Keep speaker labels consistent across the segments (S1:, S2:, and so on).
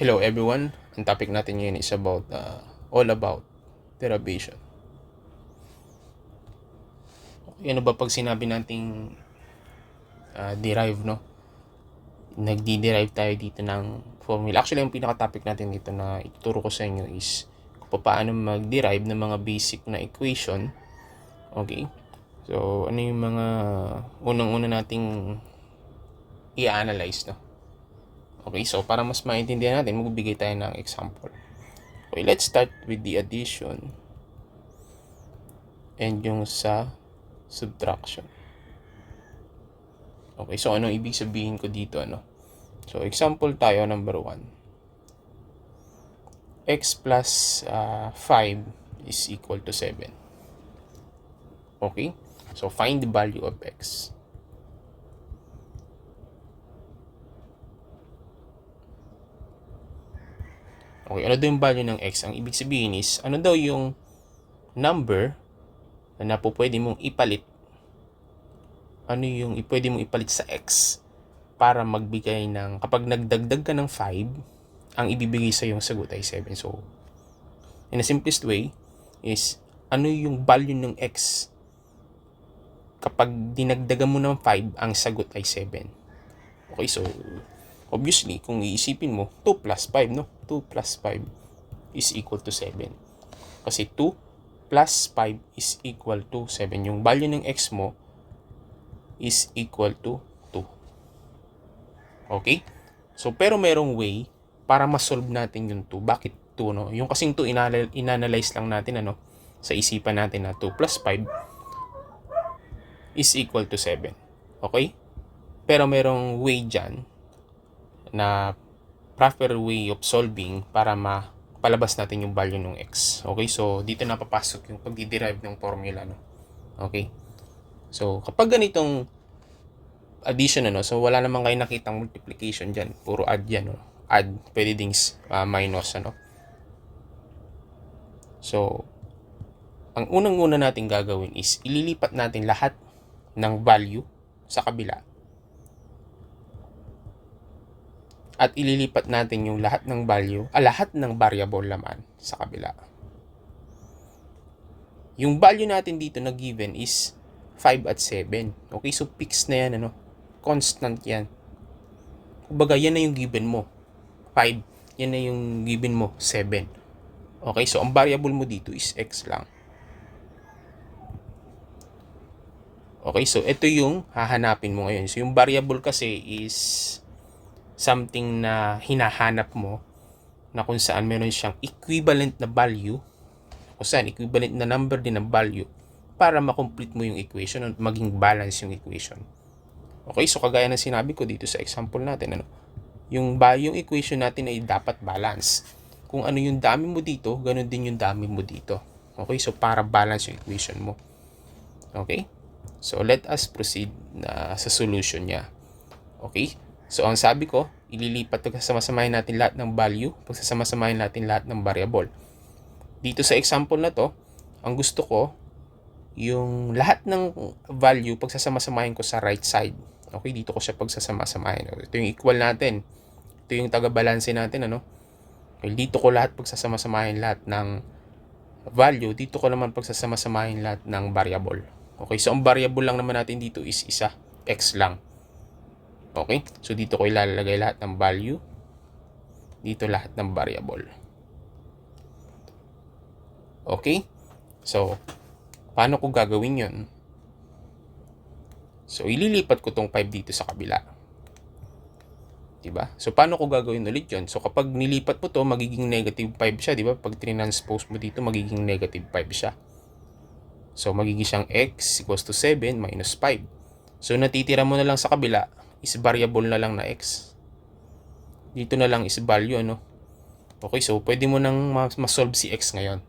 S1: Hello everyone. Ang topic natin ngayon is about uh, all about derivation. Okay, ano ba pag sinabi nating uh, derive, no? Nagdi-derive tayo dito ng formula. Actually, ang pinaka-topic natin dito na ituturo ko sa inyo is kung paano mag-derive ng mga basic na equation. Okay? So, ano yung mga unang-una nating i-analyze, no? Okay, so para mas maintindihan natin, magbibigay tayo ng example. Okay, let's start with the addition and yung sa subtraction. Okay, so ano ibig sabihin ko dito, ano? So, example tayo, number 1. x plus uh, 5 is equal to 7. Okay? So, find the value of x. Okay, ano daw yung value ng x? Ang ibig sabihin is, ano daw yung number na pwede mong ipalit ano yung pwede mong ipalit sa x para magbigay ng, kapag nagdagdag ka ng 5, ang ibibigay sa yung sagot ay 7. So, in a simplest way, is ano yung value ng x kapag dinagdagan mo ng 5, ang sagot ay 7. Okay, so, obviously, kung iisipin mo, 2 plus 5, no? 2 plus 5 is equal to 7. Kasi 2 plus 5 is equal to 7. Yung value ng x mo is equal to 2. Okay? So, pero merong way para ma-solve natin yung 2. Bakit 2, no? Yung kasing 2, inanal- inanalyze lang natin, ano? Sa isipan natin na 2 plus 5 is equal to 7. Okay? Pero merong way dyan na proper way of solving para mapalabas natin yung value ng x. Okay? So, dito na papasok yung pagdi-derive ng formula, no? Okay? So, kapag ganitong addition, ano, so wala naman kayo nakitang multiplication dyan. Puro add yan, no? Add, pwede ding uh, minus, ano? So, ang unang-una natin gagawin is ililipat natin lahat ng value sa kabila at ililipat natin yung lahat ng value, ah, lahat ng variable naman sa kabila. Yung value natin dito na given is 5 at 7. Okay, so fixed na yan, ano? Constant yan. Kumbaga, yan na yung given mo. 5. Yan na yung given mo. 7. Okay, so ang variable mo dito is x lang. Okay, so ito yung hahanapin mo ngayon. So yung variable kasi is something na hinahanap mo na kung saan meron siyang equivalent na value kung saan equivalent na number din ng value para makomplete mo yung equation at maging balance yung equation. Okay, so kagaya ng sinabi ko dito sa example natin, ano, yung, yung equation natin ay dapat balance. Kung ano yung dami mo dito, ganun din yung dami mo dito. Okay, so para balance yung equation mo. Okay? So let us proceed na sa solution niya. Okay? So, ang sabi ko, ililipat pagsasama-samahin natin lahat ng value, pagsasama-samahin natin lahat ng variable. Dito sa example na to, ang gusto ko, yung lahat ng value, pagsasama-samahin ko sa right side. Okay, dito ko siya pagsasama-samahin. Ito yung equal natin. Ito yung taga-balanse natin, ano? Okay, dito ko lahat pagsasama-samahin lahat ng value. Dito ko naman pagsasama-samahin lahat ng variable. Okay, so ang variable lang naman natin dito is isa, x lang. Okay? So, dito ko ilalagay lahat ng value. Dito lahat ng variable. Okay? So, paano ko gagawin yon? So, ililipat ko tong 5 dito sa kabila. Diba? So, paano ko gagawin ulit yon? So, kapag nilipat mo to, magiging negative 5 siya. Diba? Pag transpose mo dito, magiging negative 5 siya. So, magiging siyang x equals to 7 minus 5. So, natitira mo na lang sa kabila is variable na lang na x. Dito na lang is value, ano? Okay, so pwede mo nang ma-solve si x ngayon.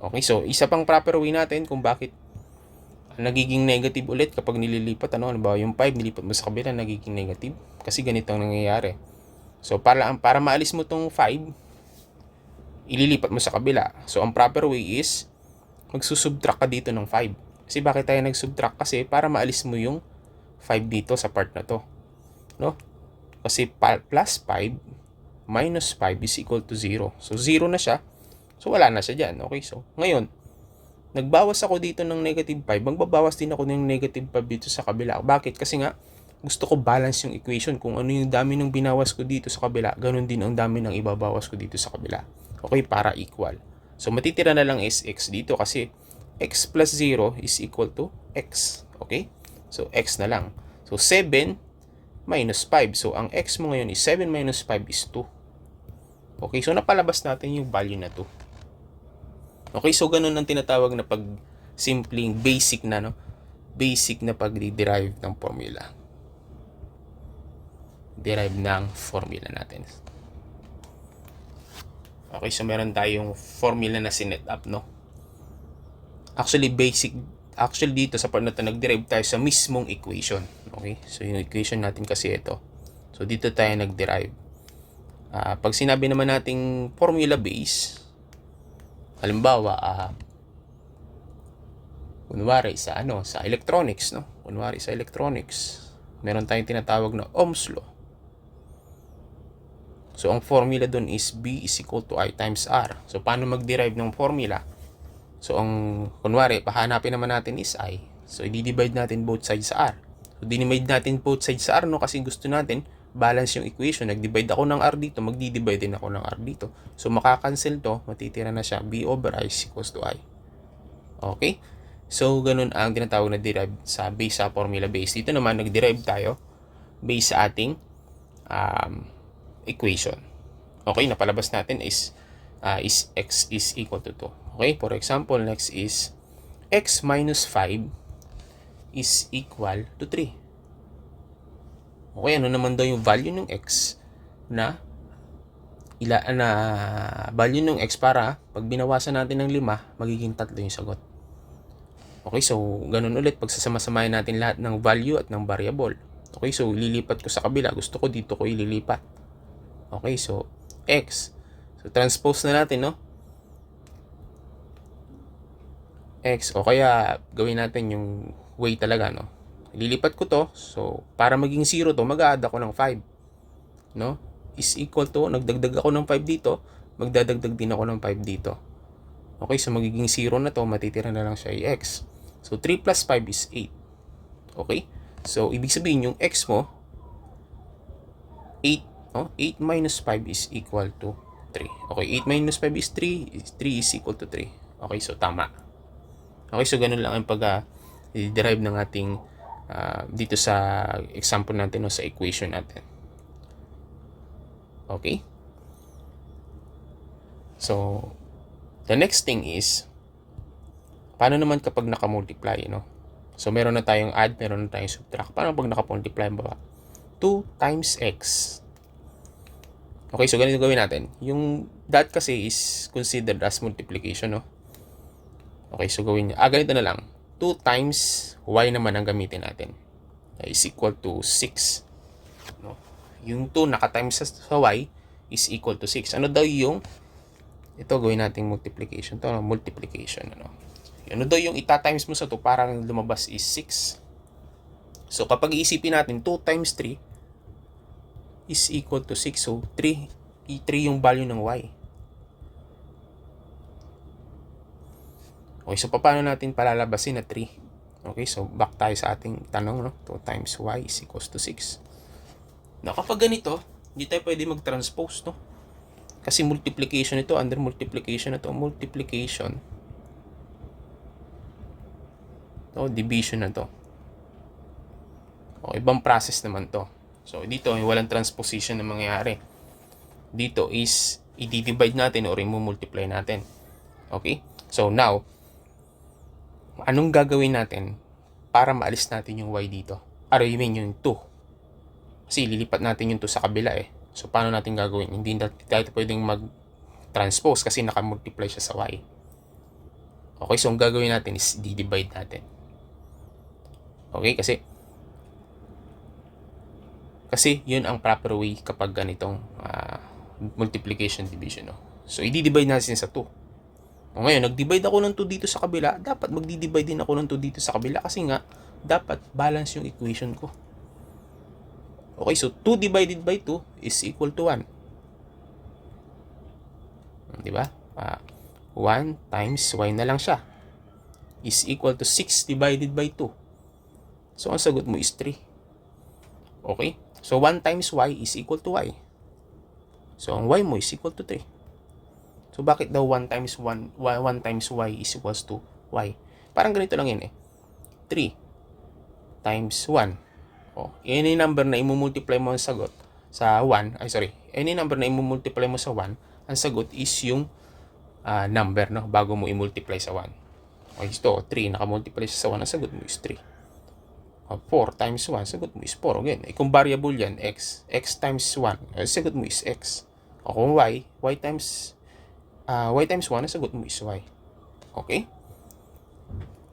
S1: Okay, so isa pang proper way natin kung bakit nagiging negative ulit kapag nililipat, ano? Ano ba, yung 5 nilipat mo sa kabila, nagiging negative. Kasi ganito ang nangyayari. So, para, para maalis mo tong 5, ililipat mo sa kabila. So, ang proper way is, magsusubtract ka dito ng 5. Kasi bakit tayo nag-subtract? Kasi para maalis mo yung 5 dito sa part na to. No? Kasi plus 5 minus 5 is equal to 0. So, 0 na siya. So, wala na siya dyan. Okay, so, ngayon, nagbawas ako dito ng negative 5, magbabawas din ako ng negative 5 dito sa kabila. Bakit? Kasi nga, gusto ko balance yung equation. Kung ano yung dami ng binawas ko dito sa kabila, ganun din ang dami ng ibabawas ko dito sa kabila. Okay, para equal. So, matitira na lang is x dito kasi x plus 0 is equal to x. Okay? So, x na lang. So, 7 minus 5. So, ang x mo ngayon is 7 minus 5 is 2. Okay, so napalabas natin yung value na 2. Okay, so ganun ang tinatawag na pag simpleng basic na, no? Basic na pag-derive ng formula. Derive ng formula natin. Okay, so meron tayong formula na sinet up, no? Actually, basic, actually dito sa part na to, nag-derive tayo sa mismong equation. Okay, so yung equation natin kasi ito. So dito tayo nag-derive. Ah, pag sinabi naman nating formula base, halimbawa, ah, kunwari sa ano, sa electronics, no? Kunwari sa electronics, meron tayong tinatawag na Ohm's law. So, ang formula doon is B is equal to I times R. So, paano mag-derive ng formula? So, ang, kunwari, pahanapin naman natin is I. So, i-divide natin both sides sa R. So, dinivide natin both sides sa R, no? Kasi gusto natin, balance yung equation. Nag-divide ako ng R dito, magdi-divide din ako ng R dito. So, makakancel to, matitira na siya. B over I is equals to I. Okay? So, ganun ang tinatawag na derive sa base sa formula base. Dito naman, nag-derive tayo base sa ating um, equation. Okay, napalabas natin is uh, is x is equal to 2. Okay, for example, next is x minus 5 is equal to 3. Okay, ano naman daw yung value ng x na ila na value ng x para pag binawasan natin ng 5, magiging 3 yung sagot. Okay, so ganun ulit pag sasama-samahin natin lahat ng value at ng variable. Okay, so lilipat ko sa kabila. Gusto ko dito ko ililipat. Okay, so x. So transpose na natin, no? X o kaya gawin natin yung way talaga, no? Lilipat ko to. So, para maging 0 to, mag-add ako ng 5. No? Is equal to, nagdagdag ako ng 5 dito, magdadagdag din ako ng 5 dito. Okay, so magiging 0 na to, matitira na lang siya ay x. So, 3 plus 5 is 8. Okay? So, ibig sabihin yung x mo, 8 No? 8 minus 5 is equal to 3. Okay, 8 minus 5 is 3. 3 is equal to 3. Okay, so tama. Okay, so ganun lang ang pag uh, derive ng ating uh, dito sa example natin no, sa equation natin. Okay? So, the next thing is, paano naman kapag nakamultiply, no? So, meron na tayong add, meron na tayong subtract. Paano pag nakamultiply ba? 2 times x Okay, so ganito gawin natin. Yung that kasi is considered as multiplication, no? Okay, so gawin niya. Ah, ganito na lang. 2 times y naman ang gamitin natin. Is equal to 6. No? Yung 2 naka-times sa, sa y is equal to 6. Ano daw yung ito gawin nating multiplication. Ito multiplication. Ano? Ano daw yung ita-times mo sa 2 parang lumabas is 6. So kapag iisipin natin 2 times 3 is equal to 6. So, 3, 3 yung value ng y. Okay, so paano natin palalabasin na 3? Okay, so back tayo sa ating tanong, no? 2 times y is equals to 6. Na kapag ganito, hindi tayo pwede mag-transpose, no? Kasi multiplication ito, under multiplication na to, multiplication. To, division na to. O, ibang process naman to. So, dito, walang transposition na mangyayari. Dito is, i-divide natin or i-multiply natin. Okay? So, now, anong gagawin natin para maalis natin yung y dito? Or you mean yung 2. Kasi lilipat natin yung 2 sa kabila eh. So, paano natin gagawin? Hindi tayo pwedeng mag-transpose kasi nakamultiply siya sa y. Okay, so ang gagawin natin is di-divide natin. Okay, kasi kasi yun ang proper way kapag ganitong uh, multiplication division. No? So, i-divide natin sa 2. O ngayon, nag-divide ako ng 2 dito sa kabila, dapat magdi-divide din ako ng 2 dito sa kabila kasi nga, dapat balance yung equation ko. Okay, so 2 divided by 2 is equal to 1. Di ba? Ah, 1 times y na lang siya. Is equal to 6 divided by 2. So, ang sagot mo is 3. Okay? So, 1 times y is equal to y. So, ang y mo is equal to 3. So, bakit daw 1 times 1, 1 times y is equals to y? Parang ganito lang yun eh. 3 times 1. Oh, any number na imumultiply mo ang sagot sa 1, ay sorry, any number na imumultiply mo sa 1, ang sagot is yung ah, number no bago mo i-multiply sa 1. Okay, ito, 3, nakamultiply sa 1, ang sagot mo is 3. Uh, 4 times 1, sagot mo is 4. Again, eh, kung variable yan, x, x times 1, ang sagot mo is x. O kung y, y times, ah, y times 1, ang sagot mo is y. Okay?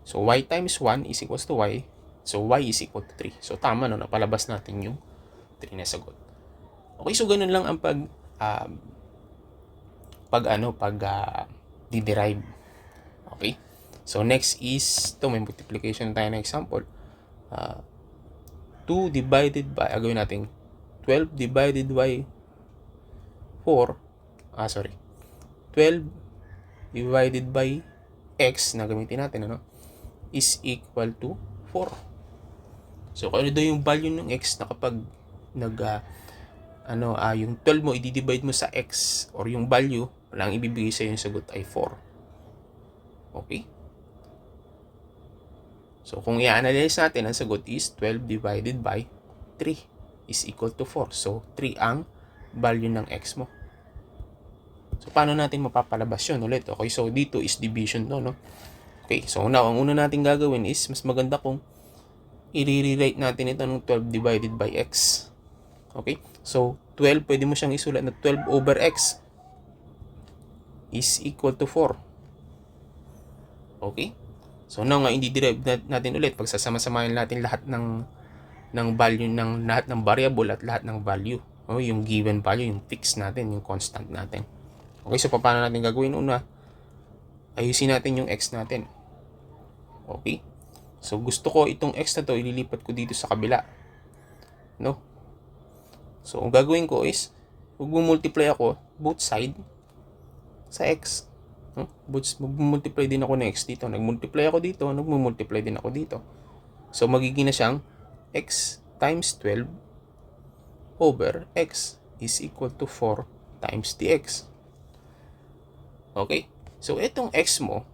S1: So, y times 1 is equals to y. So, y is equal to 3. So, tama no, napalabas natin yung 3 na sagot. Okay, so ganun lang ang pag, um, pag ano, pag uh, derive Okay? So, next is, ito may multiplication tayo na example. Uh, 2 divided by, agawin natin, 12 divided by 4, ah, sorry, 12 divided by x na gamitin natin, ano, is equal to 4. So, kung ano daw yung value ng x na kapag nag, ah, ano, ah, yung 12 mo, i-divide mo sa x or yung value, walang ibibigay sa yung sagot ay 4. Okay? So, kung i-analyze natin, ang sagot is 12 divided by 3 is equal to 4. So, 3 ang value ng x mo. So, paano natin mapapalabas yun ulit? Okay, so dito is division to, no? Okay, so now, ang una natin gagawin is, mas maganda kung i-rewrite natin ito ng 12 divided by x. Okay, so 12, pwede mo siyang isulat na 12 over x is equal to 4. Okay? So now nga, i-derive na- natin ulit. Pagsasama-samahin natin lahat ng ng value ng lahat ng variable at lahat ng value. O, yung given value, yung fixed natin, yung constant natin. Okay, so paano natin gagawin? Una, ayusin natin yung x natin. Okay? So gusto ko itong x na to, ililipat ko dito sa kabila. No? So, ang gagawin ko is, mag-multiply ako both side sa x. No? Both, mag-multiply din ako ng x dito. Nag-multiply ako dito, nag-multiply din ako dito. So, magiging na siyang x times 12 over x is equal to 4 times dx. Okay? So, itong x mo,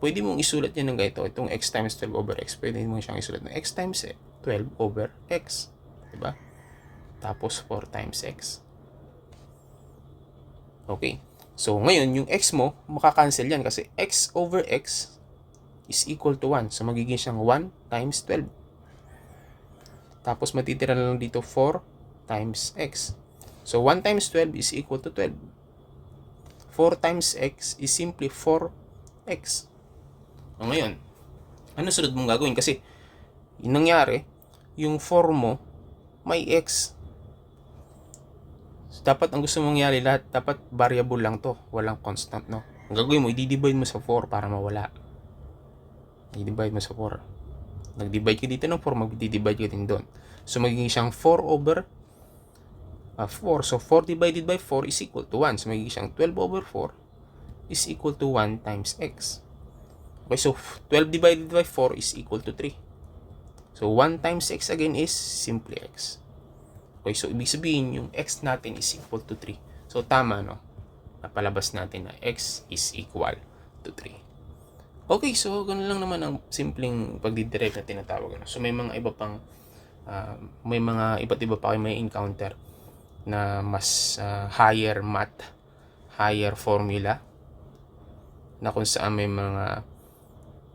S1: pwede mong isulat yan ng ganito. Itong x times 12 over x, pwede mo siyang isulat ng x times 12 over x. Diba? Tapos 4 times x. Okay. So, ngayon, yung x mo, makakancel yan kasi x over x is equal to 1. So, magiging siyang 1 times 12. Tapos, matitira na lang dito 4 times x. So, 1 times 12 is equal to 12. 4 times x is simply 4x. O ngayon, ano sunod mong gagawin? Kasi, yung nangyari, yung 4 mo, may x. So, dapat ang gusto mong mangyari lahat, dapat variable lang to. Walang constant, no? Ang gagawin mo, i-divide mo sa 4 para mawala. I-divide mo sa 4. Nag-divide ka dito ng 4, mag-divide ka din doon. So, magiging siyang 4 over uh, 4. So, 4 divided by 4 is equal to 1. So, magiging siyang 12 over 4 is equal to 1 times x. Okay, so 12 divided by 4 is equal to 3. So, 1 times x again is simply x. Okay, so ibig sabihin yung x natin is equal to 3. So, tama, no? Napalabas natin na x is equal to 3. Okay, so ganun lang naman ang simpleng pagdiderive na tinatawag. So, may mga iba pang, ah, may mga iba't iba pa kayo may encounter na mas ah, higher math, higher formula, na kung saan may mga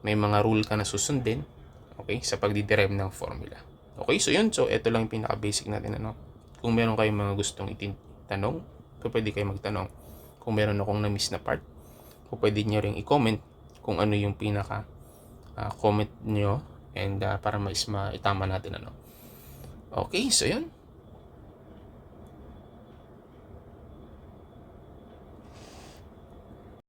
S1: may mga rule ka na susundin okay sa pagdiderive ng formula. Okay so yun. So ito lang yung pinaka basic natin ano. Kung meron kayong mga gustong itinanong pwede kayo magtanong. Kung meron akong na-miss na part pwede nyo ring i-comment kung ano yung pinaka ah, comment nyo and ah, para mais maitama natin ano. Okay so yun